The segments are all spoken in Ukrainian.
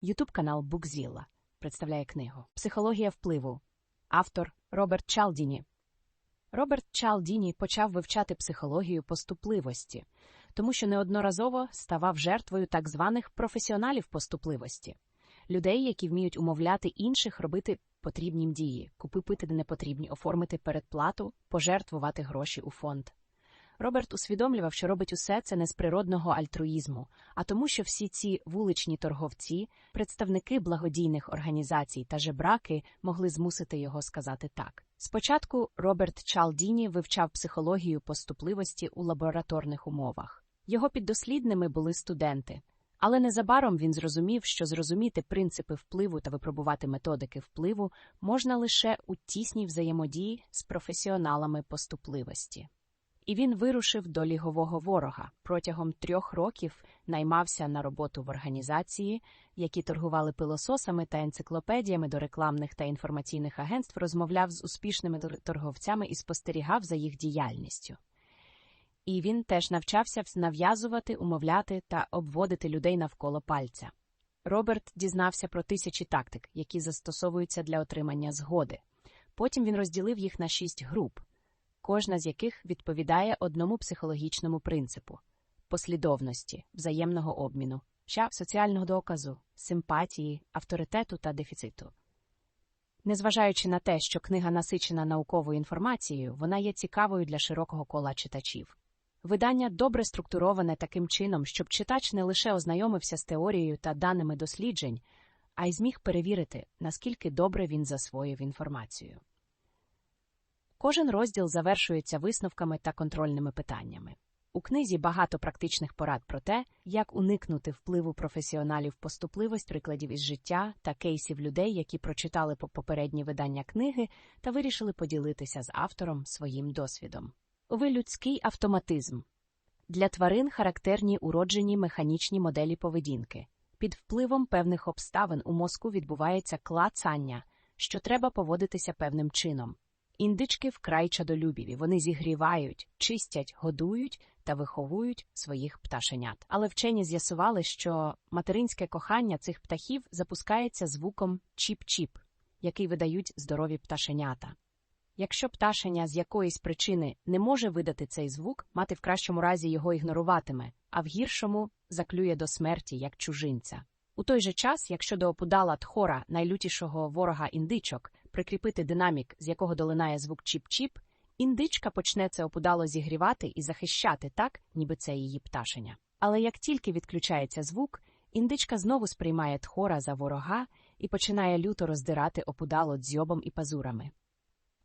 Ютуб канал Букзілла представляє книгу Психологія впливу. Автор Роберт Чалдіні. Роберт Чалдіні почав вивчати психологію поступливості, тому що неодноразово ставав жертвою так званих професіоналів поступливості людей, які вміють умовляти інших робити потрібні дії, купити непотрібні, оформити передплату, пожертвувати гроші у фонд. Роберт усвідомлював, що робить усе це не з природного альтруїзму, а тому, що всі ці вуличні торговці, представники благодійних організацій та жебраки могли змусити його сказати так. Спочатку Роберт Чалдіні вивчав психологію поступливості у лабораторних умовах. Його піддослідними були студенти. Але незабаром він зрозумів, що зрозуміти принципи впливу та випробувати методики впливу можна лише у тісній взаємодії з професіоналами поступливості. І він вирушив до лігового ворога. Протягом трьох років наймався на роботу в організації, які торгували пилососами та енциклопедіями до рекламних та інформаційних агентств, розмовляв з успішними торговцями і спостерігав за їх діяльністю. І він теж навчався нав'язувати, умовляти та обводити людей навколо пальця. Роберт дізнався про тисячі тактик, які застосовуються для отримання згоди. Потім він розділив їх на шість груп кожна з яких відповідає одному психологічному принципу послідовності, взаємного обміну, ща соціального доказу, симпатії, авторитету та дефіциту. Незважаючи на те, що книга насичена науковою інформацією, вона є цікавою для широкого кола читачів. Видання добре структуроване таким чином, щоб читач не лише ознайомився з теорією та даними досліджень, а й зміг перевірити, наскільки добре він засвоїв інформацію. Кожен розділ завершується висновками та контрольними питаннями. У книзі багато практичних порад про те, як уникнути впливу професіоналів поступливість прикладів із життя та кейсів людей, які прочитали попередні видання книги та вирішили поділитися з автором своїм досвідом. Ви людський автоматизм для тварин характерні уроджені механічні моделі поведінки. Під впливом певних обставин у мозку відбувається клацання, що треба поводитися певним чином. Індички вкрай чадолюбіві, вони зігрівають, чистять, годують та виховують своїх пташенят. Але вчені з'ясували, що материнське кохання цих птахів запускається звуком чіп-чіп, який видають здорові пташенята. Якщо пташеня з якоїсь причини не може видати цей звук, мати в кращому разі його ігноруватиме, а в гіршому заклює до смерті як чужинця. У той же час, якщо до опудала тхора, найлютішого ворога індичок, прикріпити динамік, з якого долинає звук чіп-чіп, індичка почне це опудало зігрівати і захищати так, ніби це її пташеня. Але як тільки відключається звук, індичка знову сприймає тхора за ворога і починає люто роздирати опудало дзьобом і пазурами.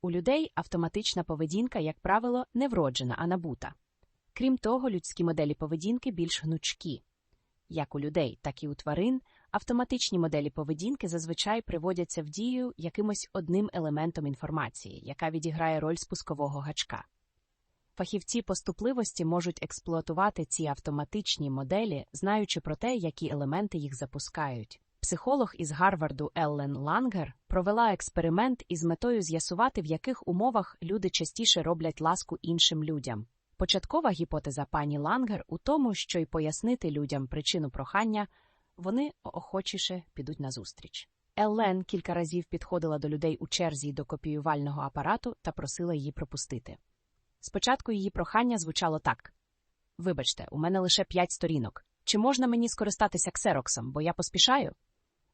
У людей автоматична поведінка, як правило, не вроджена, а набута. Крім того, людські моделі поведінки більш гнучкі. Як у людей, так і у тварин, автоматичні моделі поведінки зазвичай приводяться в дію якимось одним елементом інформації, яка відіграє роль спускового гачка. Фахівці поступливості можуть експлуатувати ці автоматичні моделі, знаючи про те, які елементи їх запускають. Психолог із Гарварду Еллен Лангер провела експеримент із метою з'ясувати, в яких умовах люди частіше роблять ласку іншим людям. Початкова гіпотеза пані Лангер у тому, що й пояснити людям причину прохання, вони охочіше підуть назустріч. Еллен кілька разів підходила до людей у черзі до копіювального апарату та просила її пропустити. Спочатку її прохання звучало так: Вибачте, у мене лише п'ять сторінок. Чи можна мені скористатися ксероксом, бо я поспішаю?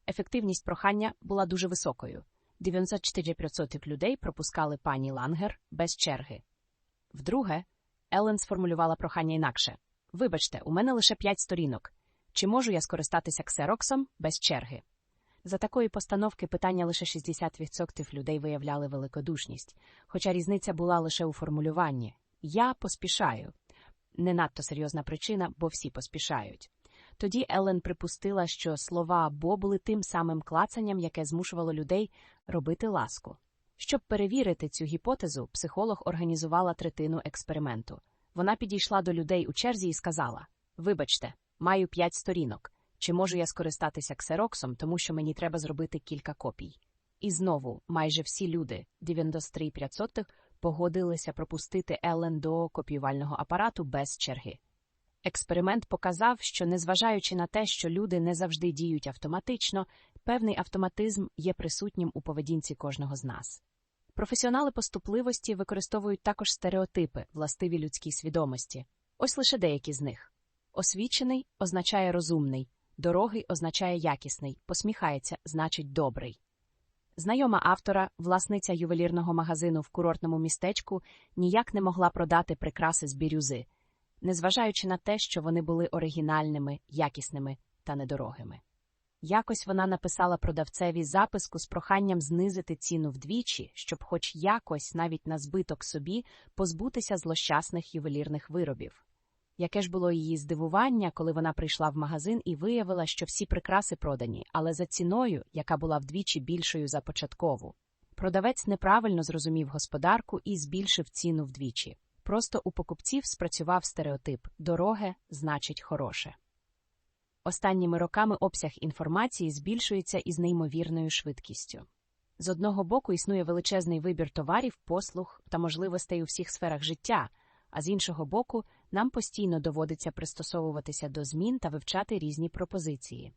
Ефективність прохання була дуже високою. 94% людей пропускали пані Лангер без черги. Вдруге, Елен сформулювала прохання інакше Вибачте, у мене лише п'ять сторінок. Чи можу я скористатися ксероксом без черги? За такої постановки питання лише 60% людей виявляли великодушність, хоча різниця була лише у формулюванні Я поспішаю. Не надто серйозна причина, бо всі поспішають. Тоді Елен припустила, що слова бо були тим самим клацанням, яке змушувало людей робити ласку. Щоб перевірити цю гіпотезу, психолог організувала третину експерименту. Вона підійшла до людей у черзі і сказала: Вибачте, маю п'ять сторінок. Чи можу я скористатися ксероксом, тому що мені треба зробити кілька копій? І знову майже всі люди, 93%, погодилися пропустити Елен до копіювального апарату без черги. Експеримент показав, що, незважаючи на те, що люди не завжди діють автоматично, певний автоматизм є присутнім у поведінці кожного з нас. Професіонали поступливості використовують також стереотипи, властиві людській свідомості. Ось лише деякі з них. Освічений означає розумний, дорогий означає якісний, посміхається значить добрий. Знайома автора, власниця ювелірного магазину в курортному містечку, ніяк не могла продати прикраси з бірюзи, незважаючи на те, що вони були оригінальними, якісними та недорогими. Якось вона написала продавцеві записку з проханням знизити ціну вдвічі, щоб, хоч якось, навіть на збиток собі, позбутися злощасних ювелірних виробів. Яке ж було її здивування, коли вона прийшла в магазин і виявила, що всі прикраси продані, але за ціною, яка була вдвічі більшою за початкову. Продавець неправильно зрозумів господарку і збільшив ціну вдвічі. Просто у покупців спрацював стереотип дороге значить хороше. Останніми роками обсяг інформації збільшується із неймовірною швидкістю. З одного боку існує величезний вибір товарів, послуг та можливостей у всіх сферах життя, а з іншого боку, нам постійно доводиться пристосовуватися до змін та вивчати різні пропозиції.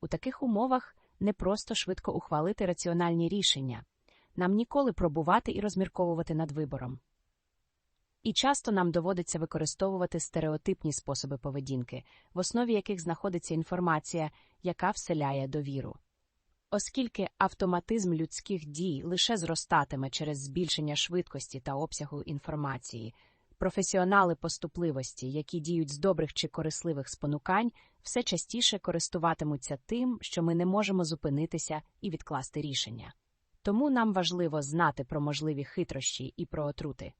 У таких умовах не просто швидко ухвалити раціональні рішення, нам ніколи пробувати і розмірковувати над вибором. І часто нам доводиться використовувати стереотипні способи поведінки, в основі яких знаходиться інформація, яка вселяє довіру. Оскільки автоматизм людських дій лише зростатиме через збільшення швидкості та обсягу інформації, професіонали поступливості, які діють з добрих чи корисливих спонукань, все частіше користуватимуться тим, що ми не можемо зупинитися і відкласти рішення. Тому нам важливо знати про можливі хитрощі і про отрути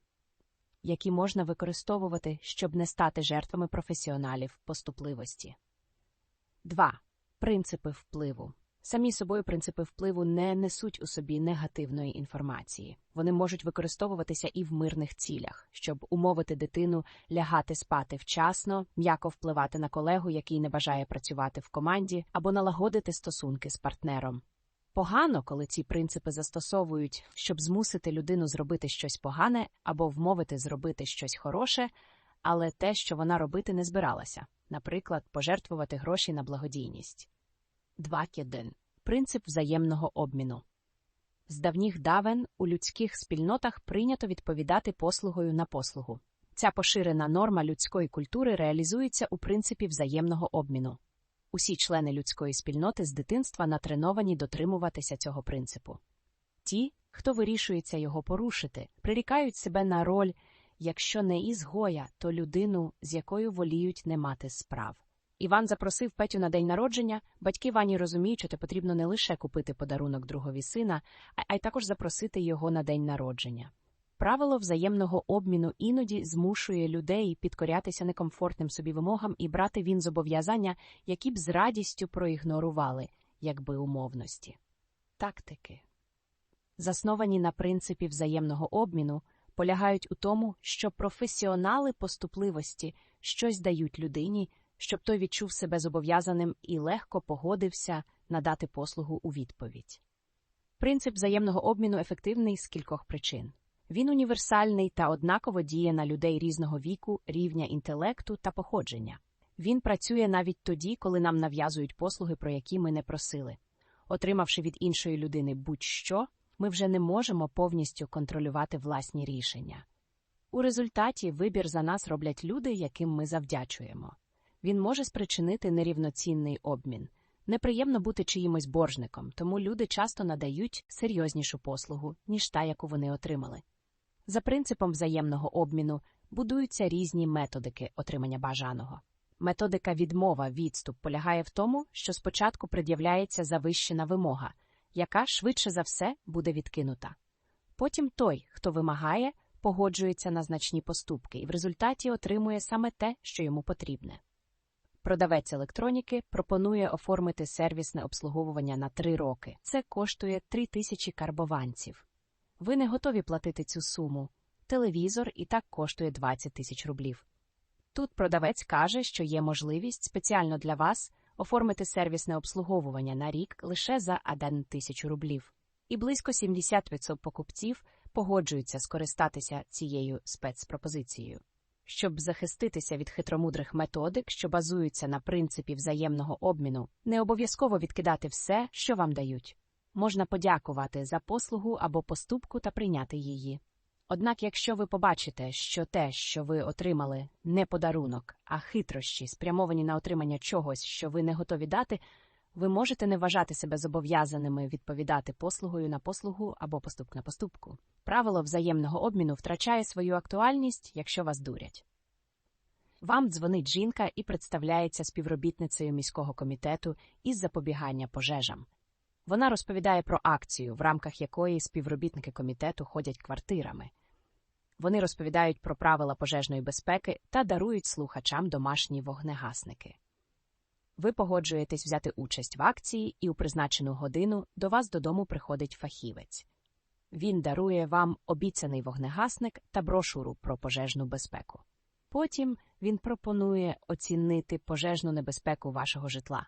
які можна використовувати, щоб не стати жертвами професіоналів поступливості. 2. Принципи впливу. Самі собою принципи впливу не несуть у собі негативної інформації. Вони можуть використовуватися і в мирних цілях, щоб умовити дитину лягати спати вчасно, м'яко впливати на колегу, який не бажає працювати в команді, або налагодити стосунки з партнером. Погано, коли ці принципи застосовують, щоб змусити людину зробити щось погане або вмовити зробити щось хороше, але те, що вона робити не збиралася, наприклад, пожертвувати гроші на благодійність. 2.1. Принцип взаємного обміну. З давніх давен у людських спільнотах прийнято відповідати послугою на послугу. Ця поширена норма людської культури реалізується у принципі взаємного обміну. Усі члени людської спільноти з дитинства натреновані дотримуватися цього принципу. Ті, хто вирішується його порушити, прирікають себе на роль, якщо не ізгоя, то людину, з якою воліють не мати справ. Іван запросив Петю на день народження. Батьки Вані розуміють, що потрібно не лише купити подарунок другові сина, а й також запросити його на день народження. Правило взаємного обміну іноді змушує людей підкорятися некомфортним собі вимогам і брати він зобов'язання, які б з радістю проігнорували, якби умовності. Тактики, засновані на принципі взаємного обміну, полягають у тому, що професіонали поступливості щось дають людині, щоб той відчув себе зобов'язаним і легко погодився надати послугу у відповідь. Принцип взаємного обміну ефективний з кількох причин. Він універсальний та однаково діє на людей різного віку, рівня інтелекту та походження. Він працює навіть тоді, коли нам нав'язують послуги, про які ми не просили. Отримавши від іншої людини будь-що, ми вже не можемо повністю контролювати власні рішення. У результаті вибір за нас роблять люди, яким ми завдячуємо. Він може спричинити нерівноцінний обмін. Неприємно бути чиїмось боржником, тому люди часто надають серйознішу послугу, ніж та, яку вони отримали. За принципом взаємного обміну будуються різні методики отримання бажаного. Методика відмова відступ полягає в тому, що спочатку пред'являється завищена вимога, яка швидше за все буде відкинута. Потім той, хто вимагає, погоджується на значні поступки і в результаті отримує саме те, що йому потрібне. Продавець електроніки пропонує оформити сервісне обслуговування на три роки. Це коштує 3 тисячі карбованців. Ви не готові платити цю суму. Телевізор і так коштує 20 тисяч рублів. Тут продавець каже, що є можливість спеціально для вас оформити сервісне обслуговування на рік лише за 1 тисячу рублів, і близько 70% покупців погоджуються скористатися цією спецпропозицією. Щоб захиститися від хитромудрих методик, що базуються на принципі взаємного обміну, не обов'язково відкидати все, що вам дають. Можна подякувати за послугу або поступку та прийняти її. Однак, якщо ви побачите, що те, що ви отримали, не подарунок, а хитрощі, спрямовані на отримання чогось, що ви не готові дати, ви можете не вважати себе зобов'язаними відповідати послугою на послугу або поступ на поступку. Правило взаємного обміну втрачає свою актуальність, якщо вас дурять. Вам дзвонить жінка і представляється співробітницею міського комітету із запобігання пожежам. Вона розповідає про акцію, в рамках якої співробітники комітету ходять квартирами. Вони розповідають про правила пожежної безпеки та дарують слухачам домашні вогнегасники. Ви погоджуєтесь взяти участь в акції, і у призначену годину до вас додому приходить фахівець. Він дарує вам обіцяний вогнегасник та брошуру про пожежну безпеку. Потім він пропонує оцінити пожежну небезпеку вашого житла.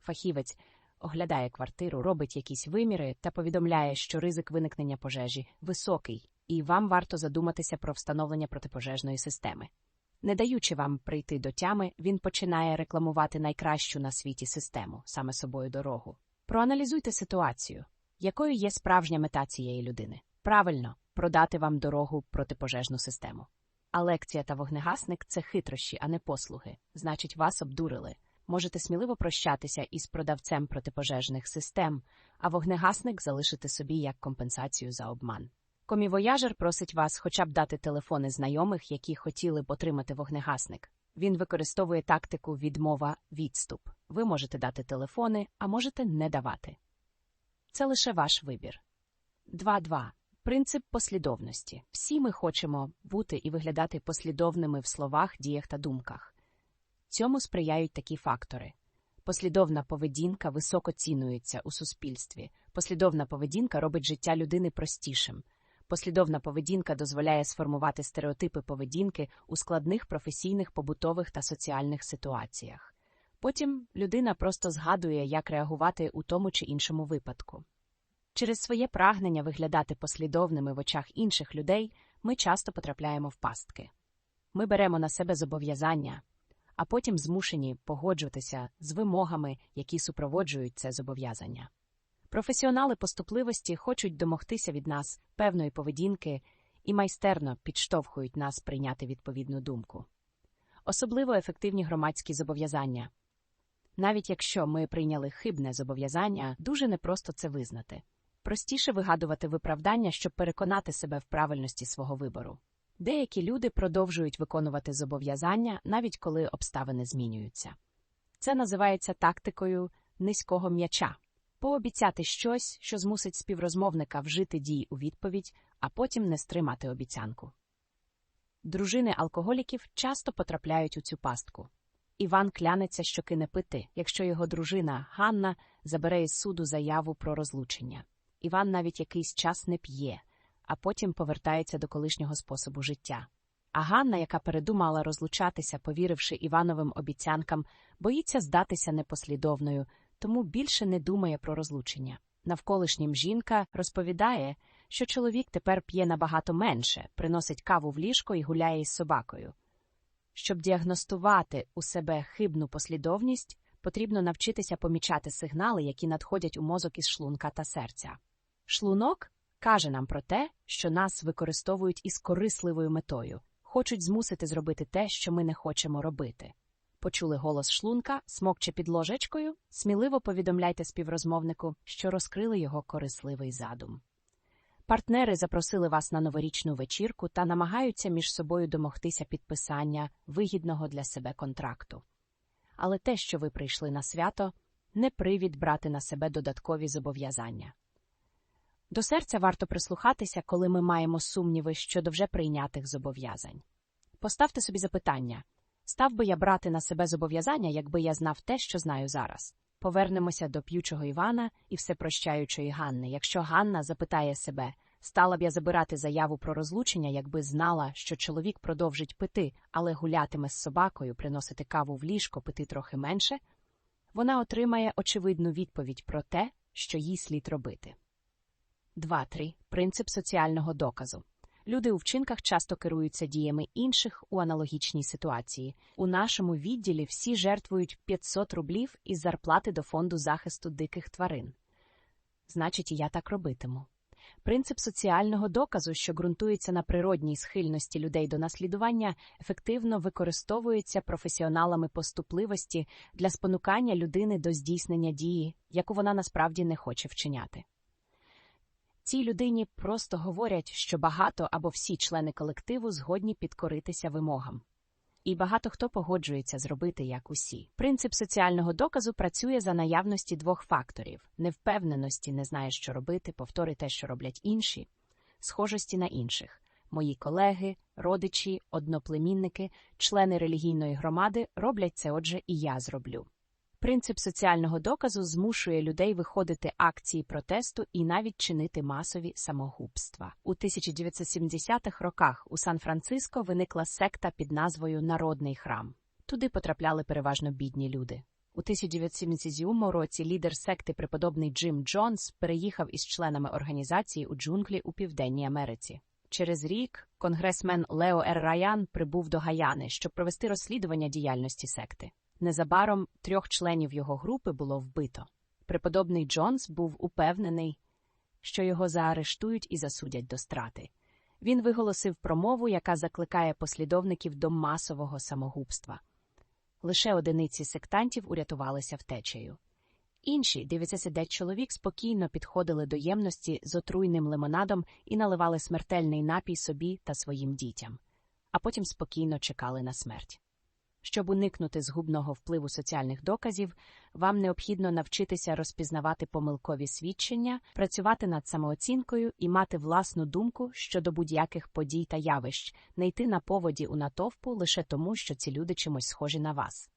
Фахівець оглядає квартиру, робить якісь виміри та повідомляє, що ризик виникнення пожежі високий, і вам варто задуматися про встановлення протипожежної системи. Не даючи вам прийти до тями, він починає рекламувати найкращу на світі систему, саме собою дорогу. Проаналізуйте ситуацію, якою є справжня мета цієї людини. Правильно продати вам дорогу протипожежну систему. А лекція та вогнегасник це хитрощі, а не послуги. Значить, вас обдурили. Можете сміливо прощатися із продавцем протипожежних систем, а вогнегасник залишити собі як компенсацію за обман. Комівояжер просить вас хоча б дати телефони знайомих, які хотіли б отримати вогнегасник. Він використовує тактику відмова відступ. Ви можете дати телефони, а можете не давати. Це лише ваш вибір. 2.2. Принцип послідовності. Всі ми хочемо бути і виглядати послідовними в словах, діях та думках. Цьому сприяють такі фактори. Послідовна поведінка високо цінується у суспільстві. Послідовна поведінка робить життя людини простішим. Послідовна поведінка дозволяє сформувати стереотипи поведінки у складних професійних, побутових та соціальних ситуаціях. Потім людина просто згадує, як реагувати у тому чи іншому випадку. Через своє прагнення виглядати послідовними в очах інших людей ми часто потрапляємо в пастки. Ми беремо на себе зобов'язання, а потім змушені погоджуватися з вимогами, які супроводжують це зобов'язання. Професіонали поступливості хочуть домогтися від нас певної поведінки і майстерно підштовхують нас прийняти відповідну думку. Особливо ефективні громадські зобов'язання. Навіть якщо ми прийняли хибне зобов'язання, дуже непросто це визнати. Простіше вигадувати виправдання, щоб переконати себе в правильності свого вибору. Деякі люди продовжують виконувати зобов'язання, навіть коли обставини змінюються. Це називається тактикою низького м'яча пообіцяти щось, що змусить співрозмовника вжити дій у відповідь, а потім не стримати обіцянку. Дружини алкоголіків часто потрапляють у цю пастку. Іван клянеться, що кине пити, якщо його дружина Ганна забере із суду заяву про розлучення. Іван навіть якийсь час не п'є, а потім повертається до колишнього способу життя. А Ганна, яка передумала розлучатися, повіривши Івановим обіцянкам, боїться здатися непослідовною, тому більше не думає про розлучення. Навколишнім жінка розповідає, що чоловік тепер п'є набагато менше, приносить каву в ліжко і гуляє із собакою. Щоб діагностувати у себе хибну послідовність, потрібно навчитися помічати сигнали, які надходять у мозок із шлунка та серця. Шлунок каже нам про те, що нас використовують із корисливою метою, хочуть змусити зробити те, що ми не хочемо робити. Почули голос шлунка, смокче під ложечкою, сміливо повідомляйте співрозмовнику, що розкрили його корисливий задум. Партнери запросили вас на новорічну вечірку та намагаються між собою домогтися підписання вигідного для себе контракту. Але те, що ви прийшли на свято, не привід брати на себе додаткові зобов'язання. До серця варто прислухатися, коли ми маємо сумніви щодо вже прийнятих зобов'язань. Поставте собі запитання. Став би я брати на себе зобов'язання, якби я знав те, що знаю зараз. Повернемося до п'ючого Івана і всепрощаючої Ганни. Якщо Ганна запитає себе, стала б я забирати заяву про розлучення, якби знала, що чоловік продовжить пити, але гулятиме з собакою, приносити каву в ліжко, пити трохи менше, вона отримає очевидну відповідь про те, що їй слід робити. 2.3. Принцип соціального доказу. Люди у вчинках часто керуються діями інших у аналогічній ситуації. У нашому відділі всі жертвують 500 рублів із зарплати до фонду захисту диких тварин. Значить, і я так робитиму. Принцип соціального доказу, що ґрунтується на природній схильності людей до наслідування, ефективно використовується професіоналами поступливості для спонукання людини до здійснення дії, яку вона насправді не хоче вчиняти. Цій людині просто говорять, що багато або всі члени колективу згодні підкоритися вимогам. І багато хто погоджується зробити як усі. Принцип соціального доказу працює за наявності двох факторів: невпевненості, не знає, що робити, повтори те, що роблять інші, схожості на інших. Мої колеги, родичі, одноплемінники, члени релігійної громади роблять це, отже, і я зроблю. Принцип соціального доказу змушує людей виходити акції протесту і навіть чинити масові самогубства. У 1970-х роках у Сан-Франциско виникла секта під назвою Народний храм. Туди потрапляли переважно бідні люди. У 1977 році лідер секти преподобний Джим Джонс переїхав із членами організації у джунглі у Південній Америці. Через рік конгресмен Лео Р. Раян прибув до Гаяни, щоб провести розслідування діяльності секти. Незабаром трьох членів його групи було вбито. Преподобний Джонс був упевнений, що його заарештують і засудять до страти. Він виголосив промову, яка закликає послідовників до масового самогубства. Лише одиниці сектантів урятувалися втечею. Інші 99 чоловік спокійно підходили до ємності з отруйним лимонадом і наливали смертельний напій собі та своїм дітям, а потім спокійно чекали на смерть. Щоб уникнути згубного впливу соціальних доказів, вам необхідно навчитися розпізнавати помилкові свідчення, працювати над самооцінкою і мати власну думку щодо будь-яких подій та явищ, не йти на поводі у натовпу лише тому, що ці люди чимось схожі на вас.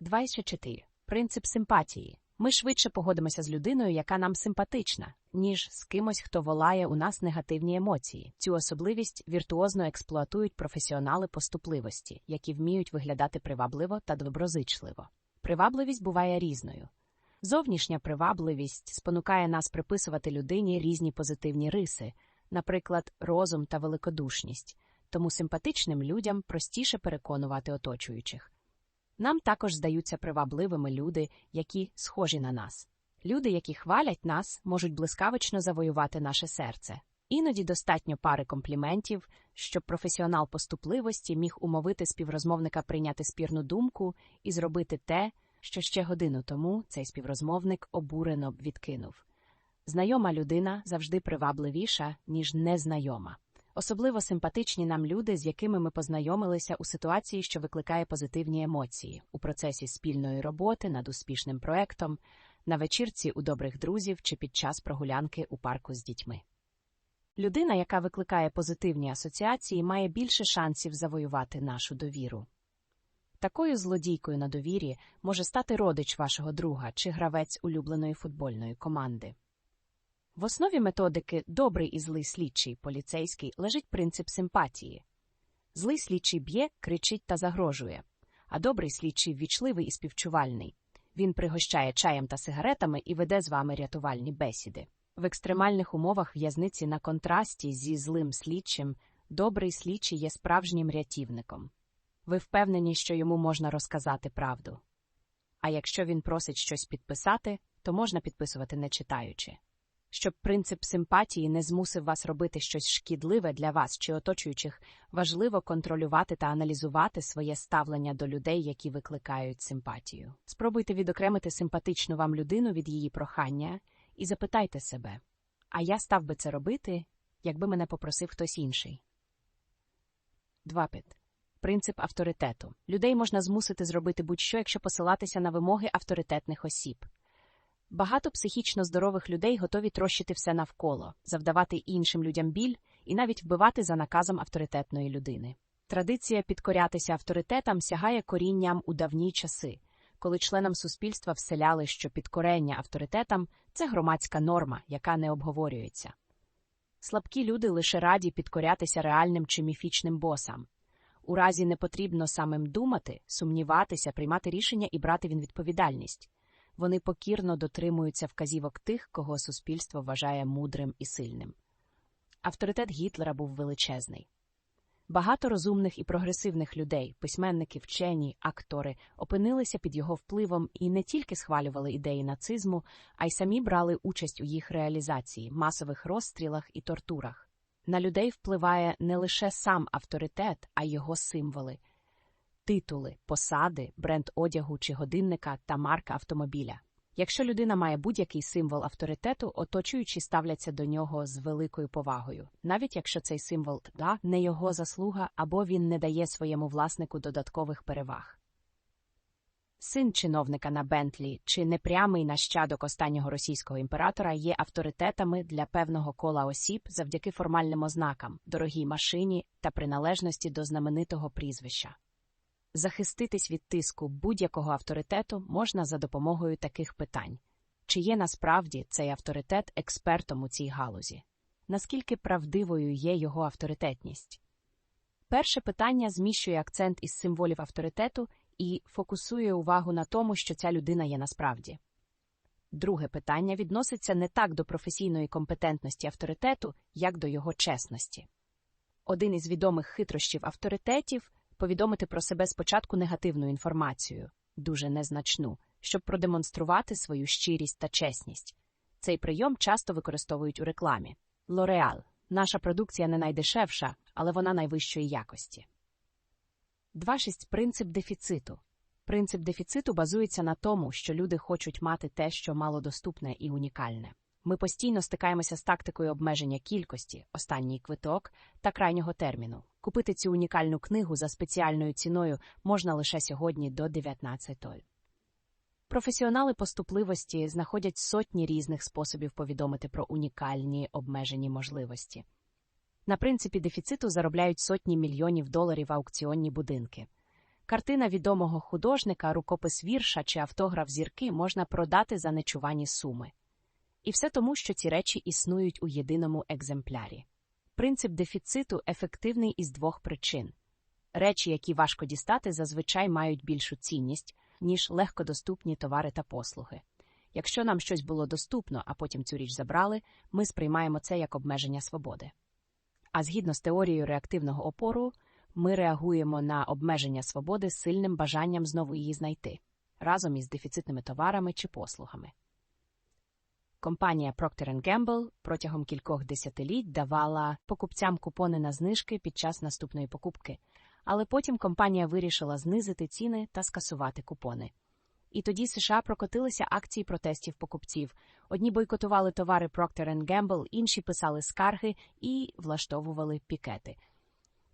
24. Принцип симпатії. Ми швидше погодимося з людиною, яка нам симпатична, ніж з кимось, хто волає у нас негативні емоції. Цю особливість віртуозно експлуатують професіонали поступливості, які вміють виглядати привабливо та доброзичливо. Привабливість буває різною. Зовнішня привабливість спонукає нас приписувати людині різні позитивні риси, наприклад, розум та великодушність, тому симпатичним людям простіше переконувати оточуючих. Нам також здаються привабливими люди, які схожі на нас. Люди, які хвалять нас, можуть блискавично завоювати наше серце. Іноді достатньо пари компліментів, щоб професіонал поступливості міг умовити співрозмовника прийняти спірну думку і зробити те, що ще годину тому цей співрозмовник обурено б відкинув. Знайома людина завжди привабливіша, ніж незнайома. Особливо симпатичні нам люди, з якими ми познайомилися у ситуації, що викликає позитивні емоції у процесі спільної роботи над успішним проектом, на вечірці у добрих друзів чи під час прогулянки у парку з дітьми. Людина, яка викликає позитивні асоціації, має більше шансів завоювати нашу довіру. Такою злодійкою на довірі може стати родич вашого друга чи гравець улюбленої футбольної команди. В основі методики добрий і злий слідчий поліцейський лежить принцип симпатії. Злий слідчий б'є, кричить та загрожує, а добрий слідчий ввічливий і співчувальний. Він пригощає чаєм та сигаретами і веде з вами рятувальні бесіди. В екстремальних умовах в'язниці на контрасті зі злим слідчим добрий слідчий є справжнім рятівником. Ви впевнені, що йому можна розказати правду. А якщо він просить щось підписати, то можна підписувати не читаючи щоб принцип симпатії не змусив вас робити щось шкідливе для вас чи оточуючих, важливо контролювати та аналізувати своє ставлення до людей, які викликають симпатію. Спробуйте відокремити симпатичну вам людину від її прохання і запитайте себе а я став би це робити, якби мене попросив хтось інший. 2.5. Принцип авторитету. Людей можна змусити зробити будь-що, якщо посилатися на вимоги авторитетних осіб. Багато психічно здорових людей готові трощити все навколо, завдавати іншим людям біль і навіть вбивати за наказом авторитетної людини. Традиція підкорятися авторитетам сягає корінням у давні часи, коли членам суспільства вселяли, що підкорення авторитетам це громадська норма, яка не обговорюється. Слабкі люди лише раді підкорятися реальним чи міфічним босам. У разі не потрібно самим думати, сумніватися, приймати рішення і брати він відповідальність. Вони покірно дотримуються вказівок тих, кого суспільство вважає мудрим і сильним. авторитет Гітлера був величезний. Багато розумних і прогресивних людей, письменники, вчені, актори, опинилися під його впливом і не тільки схвалювали ідеї нацизму, а й самі брали участь у їх реалізації, масових розстрілах і тортурах. На людей впливає не лише сам авторитет, а й його символи титули, посади, бренд одягу чи годинника та марка автомобіля. Якщо людина має будь-який символ авторитету, оточуючі ставляться до нього з великою повагою, навіть якщо цей символ да, не його заслуга або він не дає своєму власнику додаткових переваг. Син чиновника на Бентлі чи непрямий нащадок останнього російського імператора є авторитетами для певного кола осіб завдяки формальним ознакам, дорогій машині та приналежності до знаменитого прізвища. Захиститись від тиску будь-якого авторитету можна за допомогою таких питань чи є насправді цей авторитет експертом у цій галузі? Наскільки правдивою є його авторитетність? Перше питання зміщує акцент із символів авторитету і фокусує увагу на тому, що ця людина є насправді. Друге питання відноситься не так до професійної компетентності авторитету, як до його чесності. Один із відомих хитрощів авторитетів повідомити про себе спочатку негативну інформацію, дуже незначну, щоб продемонструвати свою щирість та чесність. Цей прийом часто використовують у рекламі. Лореал наша продукція не найдешевша, але вона найвищої якості. 2.6. Принцип дефіциту. Принцип дефіциту базується на тому, що люди хочуть мати те, що малодоступне і унікальне. Ми постійно стикаємося з тактикою обмеження кількості, останній квиток та крайнього терміну. Купити цю унікальну книгу за спеціальною ціною можна лише сьогодні до 19. Професіонали поступливості знаходять сотні різних способів повідомити про унікальні обмежені можливості. На принципі дефіциту заробляють сотні мільйонів доларів аукціонні будинки. Картина відомого художника, рукопис вірша чи автограф зірки можна продати за нечувані суми. І все тому, що ці речі існують у єдиному екземплярі. Принцип дефіциту ефективний із двох причин речі, які важко дістати, зазвичай мають більшу цінність, ніж легкодоступні товари та послуги. Якщо нам щось було доступно, а потім цю річ забрали, ми сприймаємо це як обмеження свободи. А згідно з теорією реактивного опору, ми реагуємо на обмеження свободи сильним бажанням знову її знайти разом із дефіцитними товарами чи послугами. Компанія Procter Gamble протягом кількох десятиліть давала покупцям купони на знижки під час наступної покупки, але потім компанія вирішила знизити ціни та скасувати купони. І тоді США прокотилися акції протестів покупців. Одні бойкотували товари Procter Gamble, інші писали скарги і влаштовували пікети.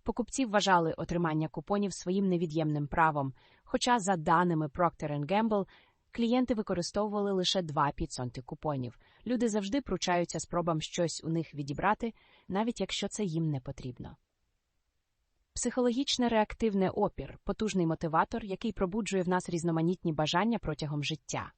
Покупці вважали отримання купонів своїм невід'ємним правом, хоча, за даними Procter Gamble, Клієнти використовували лише два підсонти купонів. Люди завжди пручаються спробам щось у них відібрати, навіть якщо це їм не потрібно. Психологічне реактивне опір потужний мотиватор, який пробуджує в нас різноманітні бажання протягом життя.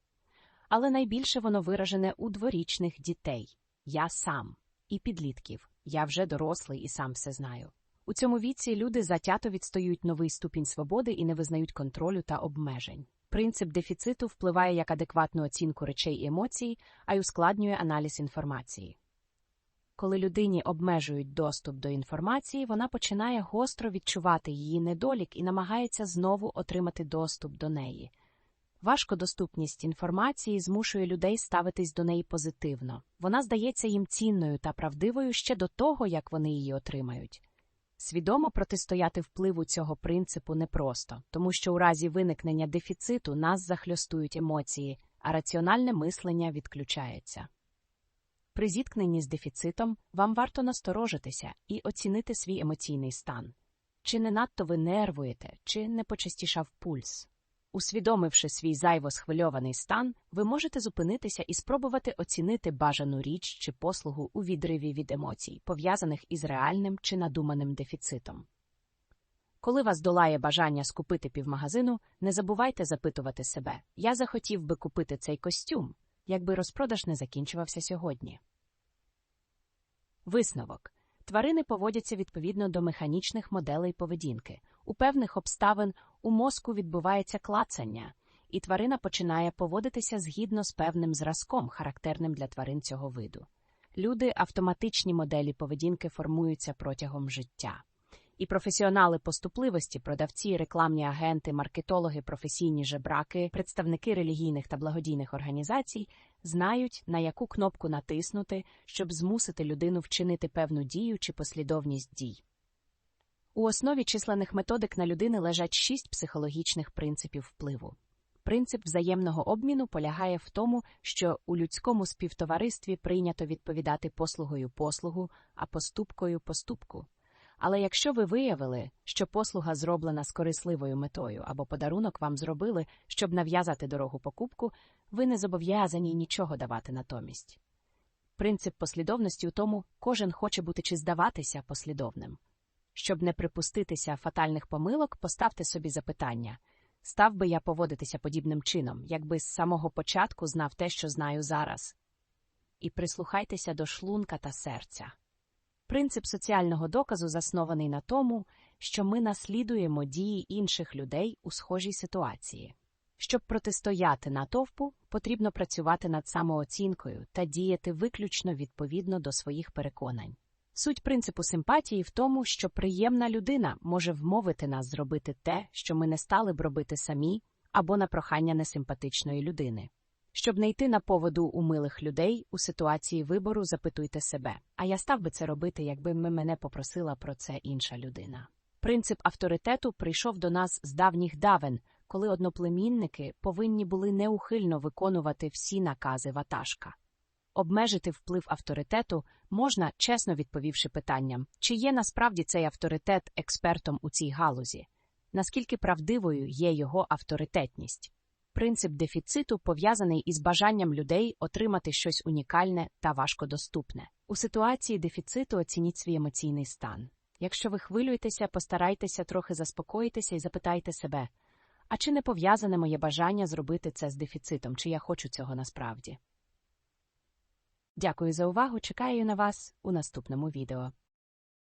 Але найбільше воно виражене у дворічних дітей я сам і підлітків. Я вже дорослий і сам все знаю. У цьому віці люди затято відстоюють новий ступінь свободи і не визнають контролю та обмежень. Принцип дефіциту впливає як адекватну оцінку речей і емоцій, а й ускладнює аналіз інформації. Коли людині обмежують доступ до інформації, вона починає гостро відчувати її недолік і намагається знову отримати доступ до неї. Важкодоступність інформації змушує людей ставитись до неї позитивно. Вона здається їм цінною та правдивою ще до того, як вони її отримають. Свідомо протистояти впливу цього принципу непросто, тому що у разі виникнення дефіциту нас захльостують емоції, а раціональне мислення відключається. При зіткненні з дефіцитом вам варто насторожитися і оцінити свій емоційний стан. Чи не надто ви нервуєте, чи не почастішав пульс. Усвідомивши свій зайво схвильований стан, ви можете зупинитися і спробувати оцінити бажану річ чи послугу у відриві від емоцій, пов'язаних із реальним чи надуманим дефіцитом. Коли вас долає бажання скупити півмагазину, не забувайте запитувати себе я захотів би купити цей костюм, якби розпродаж не закінчувався сьогодні. Висновок тварини поводяться відповідно до механічних моделей поведінки. У певних обставин у мозку відбувається клацання, і тварина починає поводитися згідно з певним зразком, характерним для тварин цього виду. люди автоматичні моделі поведінки формуються протягом життя. І професіонали поступливості, продавці, рекламні агенти, маркетологи, професійні жебраки, представники релігійних та благодійних організацій знають, на яку кнопку натиснути, щоб змусити людину вчинити певну дію чи послідовність дій. У основі численних методик на людини лежать шість психологічних принципів впливу. Принцип взаємного обміну полягає в тому, що у людському співтоваристві прийнято відповідати послугою послугу, а поступкою поступку. Але якщо ви виявили, що послуга зроблена з корисливою метою або подарунок вам зробили, щоб нав'язати дорогу покупку, ви не зобов'язані нічого давати натомість. Принцип послідовності у тому, кожен хоче бути чи здаватися послідовним. Щоб не припуститися фатальних помилок, поставте собі запитання став би я поводитися подібним чином, якби з самого початку знав те, що знаю зараз. І прислухайтеся до шлунка та серця. Принцип соціального доказу заснований на тому, що ми наслідуємо дії інших людей у схожій ситуації. Щоб протистояти натовпу, потрібно працювати над самооцінкою та діяти виключно відповідно до своїх переконань. Суть принципу симпатії в тому, що приємна людина може вмовити нас зробити те, що ми не стали б робити самі, або на прохання несимпатичної людини. Щоб не йти на поводу у милих людей у ситуації вибору, запитуйте себе, а я став би це робити, якби мене попросила про це інша людина. Принцип авторитету прийшов до нас з давніх давен, коли одноплемінники повинні були неухильно виконувати всі накази ватажка. Обмежити вплив авторитету можна, чесно відповівши питанням, чи є насправді цей авторитет експертом у цій галузі, наскільки правдивою є його авторитетність. Принцип дефіциту пов'язаний із бажанням людей отримати щось унікальне та важкодоступне. У ситуації дефіциту оцініть свій емоційний стан. Якщо ви хвилюєтеся, постарайтеся трохи заспокоїтися і запитайте себе, а чи не пов'язане моє бажання зробити це з дефіцитом, чи я хочу цього насправді? Дякую за увагу. Чекаю на вас у наступному відео.